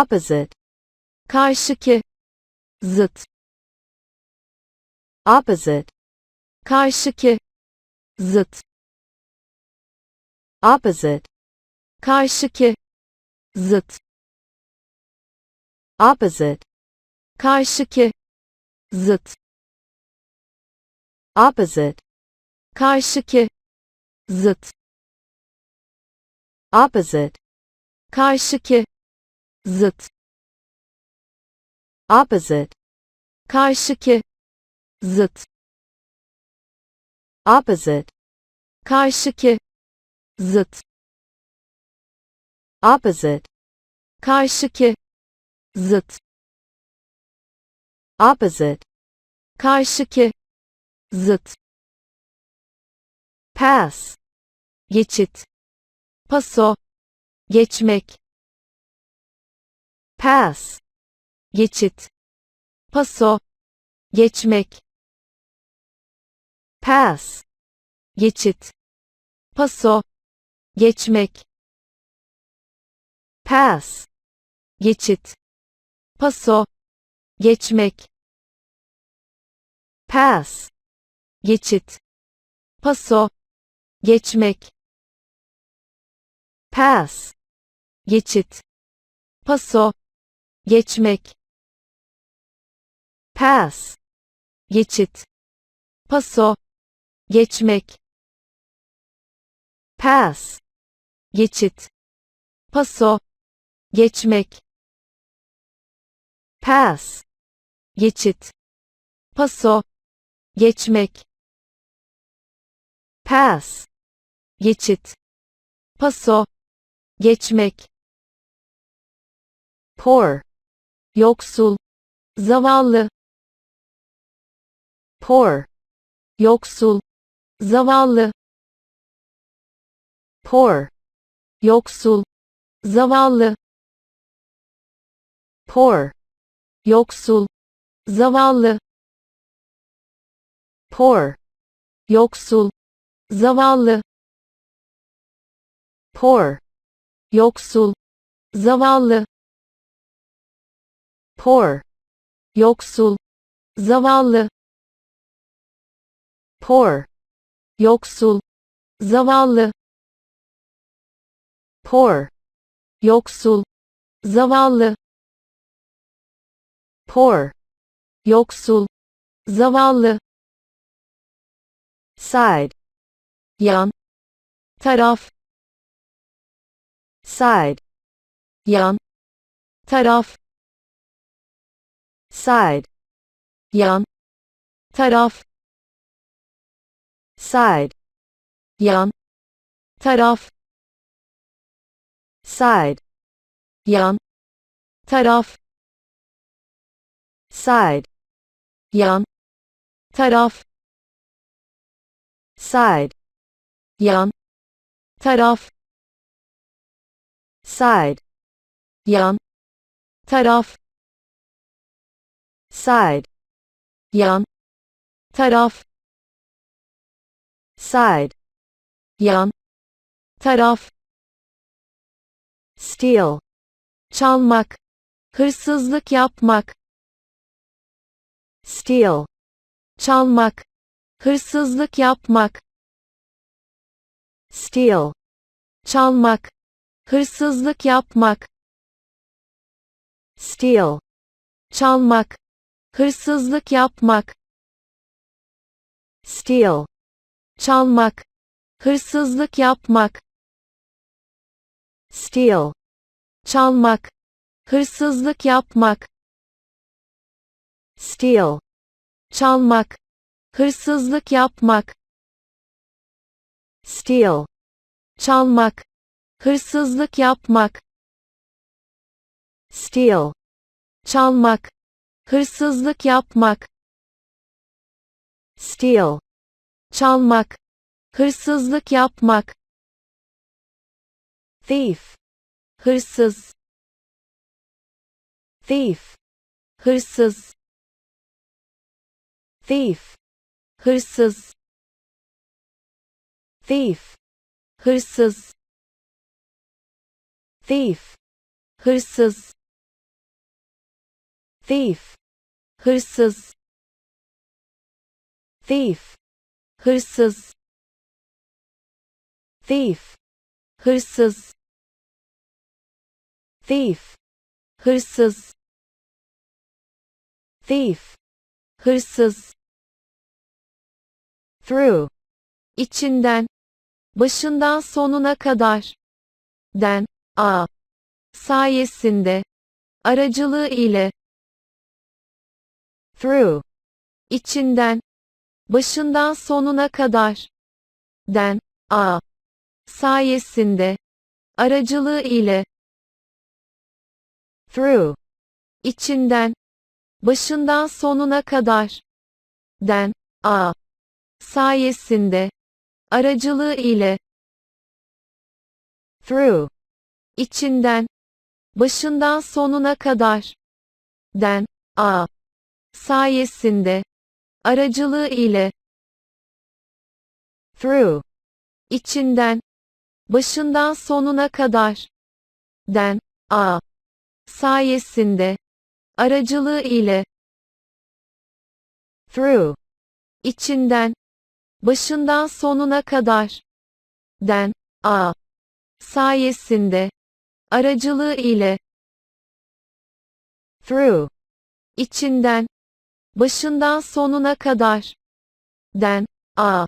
opposite, karşıki, zıt, opposite, karşıki, zıt, opposite, karşıki, zıt, opposite, karşıki, zıt, opposite, karşıki, zıt, opposite, karşıki, zıt, opposite, karşıki, zıt, opposite, karşıki, zıt, opposite, karşıki, zıt, opposite, karşıki, zıt, pass, geçit, paso, geçmek, pass, geçit, paso, geçmek, pass, geçit, paso, geçmek, pass, geçit, paso, geçmek, pass, geçit, paso, geçmek, pass, geçit, paso, geçmek, pass, geçit, paso, geçmek, pass, geçit, paso, geçmek, pass, geçit, paso, geçmek, pass, geçit, paso, geçmek, poor, yoksul, zavallı, poor, yoksul, zavallı, poor, yoksul, zavallı, poor, yoksul, zavallı, poor, yoksul, zavallı, poor, yoksul, zavallı, poor, yoksul, zavallı, poor, yoksul, zavallı, poor, yoksul, zavallı, poor, yoksul, zavallı, side, yan, taraf, side, yan, taraf, side. Yang tied off. Side. Yang tied off. Side. Yang tied off. Side. Yang tied off. Side. Yang cut off. Side. Yang cut off. Side, yan, taraf, side, yan, taraf, steal, çalmak, hırsızlık yapmak, steal, çalmak, hırsızlık yapmak, steal, çalmak, hırsızlık yapmak, steal, çalmak, hırsızlık yapmak, steal, çalmak, hırsızlık yapmak, steal, çalmak, hırsızlık yapmak, steal, çalmak, hırsızlık yapmak, steal, çalmak, hırsızlık yapmak, steal, çalmak, hırsızlık yapmak, steal, çalmak, hırsızlık yapmak, thief, hırsız, thief, hırsız, thief, hırsız, thief, hırsız, thief, hırsız, thief, hırsız, thief, hırsız, thief, hırsız, thief, hırsız, thief, hırsız, through, içinden, başından sonuna kadar, den, a, sayesinde, aracılığı ile, through, içinden, başından sonuna kadar, den, a, sayesinde, aracılığı ile, through, içinden, başından sonuna kadar, den, a, sayesinde, aracılığı ile, through, içinden, başından sonuna kadar, den, a, sayesinde, aracılığı ile, through, içinden, başından sonuna kadar, den, a, sayesinde, aracılığı ile, through, içinden, başından sonuna kadar, den, a, sayesinde, aracılığı ile, through, içinden, başından sonuna kadar, den, a,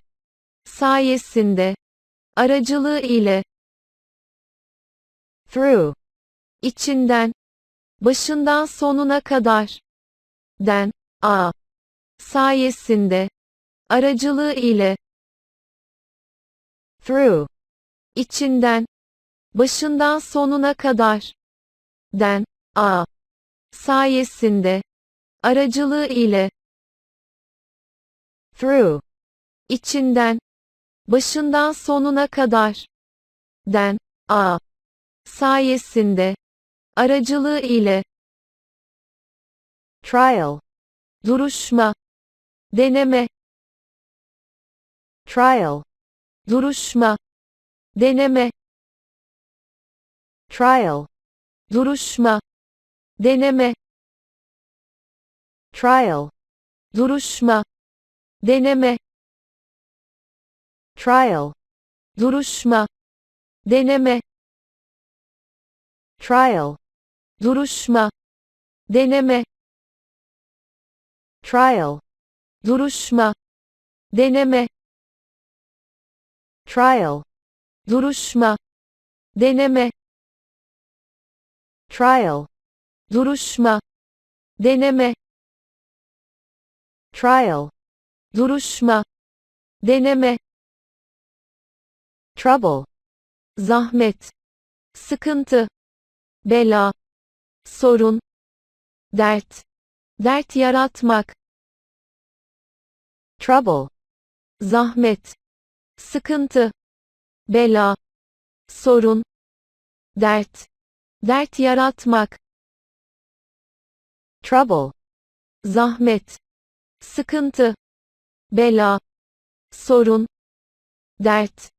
sayesinde, aracılığı ile, through, içinden, başından sonuna kadar, den, a, sayesinde, aracılığı ile, through, içinden, başından sonuna kadar, den, a, sayesinde, aracılığı ile, through, içinden, başından sonuna kadar, den, a, sayesinde, aracılığı ile, trial, duruşma, deneme, trial, duruşma, deneme, trial, duruşma, deneme, trial, duruşma, deneme, trial, duruşma, deneme, trial, duruşma, deneme, trial, duruşma, deneme, trial, duruşma, deneme, trial, duruşma, deneme, trial, duruşma, deneme, trouble, zahmet, sıkıntı, bela, sorun, dert, dert yaratmak, trouble, zahmet, sıkıntı, bela, sorun, dert, dert yaratmak, trouble, zahmet, sıkıntı, bela, sorun, dert,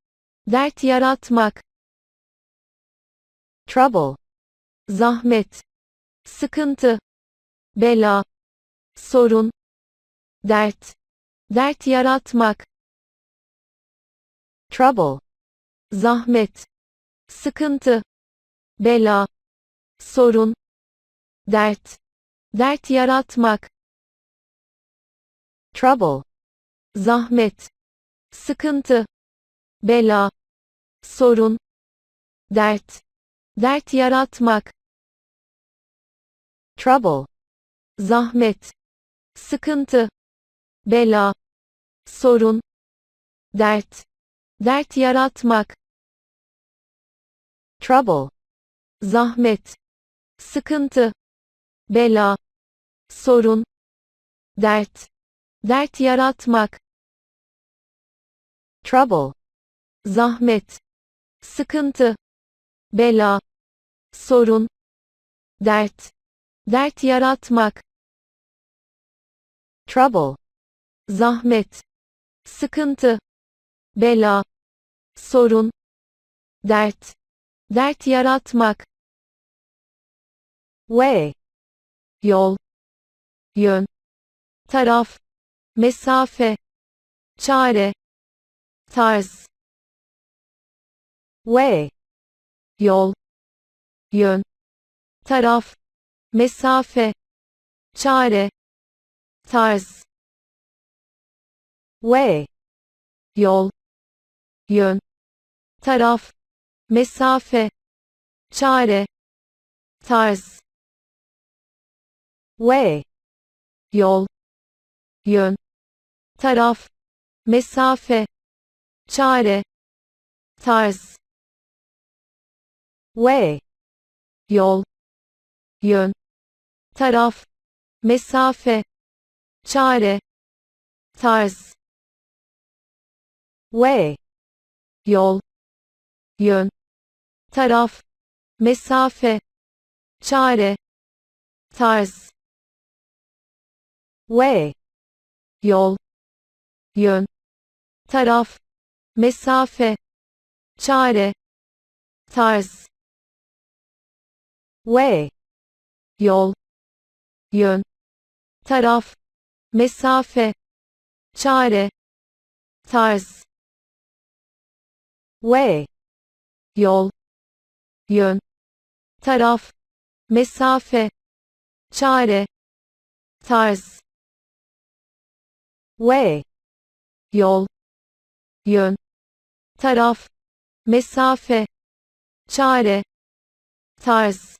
dert yaratmak, trouble, zahmet, sıkıntı, bela, sorun, dert, dert yaratmak, trouble, zahmet, sıkıntı, bela, sorun, dert, dert yaratmak, trouble, zahmet, sıkıntı, bela, sorun, dert, dert yaratmak, trouble, zahmet, sıkıntı, bela, sorun, dert, dert yaratmak, trouble, zahmet, sıkıntı, bela, sorun, dert, dert yaratmak, trouble, zahmet, sıkıntı, bela, sorun, dert, dert yaratmak, trouble, zahmet, sıkıntı, bela, sorun, dert, dert yaratmak, way, yol, yön, taraf, mesafe, çare, tarz, way, yol, yön, taraf, mesafe, çare, tarz, way, yol, yön, taraf, mesafe, çare, tarz, way, yol, yön, taraf, mesafe, çare, tarz, way, yol, yön, taraf, mesafe, çare, tarz, way, yol, yön, taraf, mesafe, çare, tarz, way, yol, yön, taraf, mesafe, çare, tarz, way, yol, yön, taraf, mesafe, çare, tarz, way, yol, yön, taraf, mesafe, çare, tarz, way, yol, yön, taraf, mesafe, çare, tarz,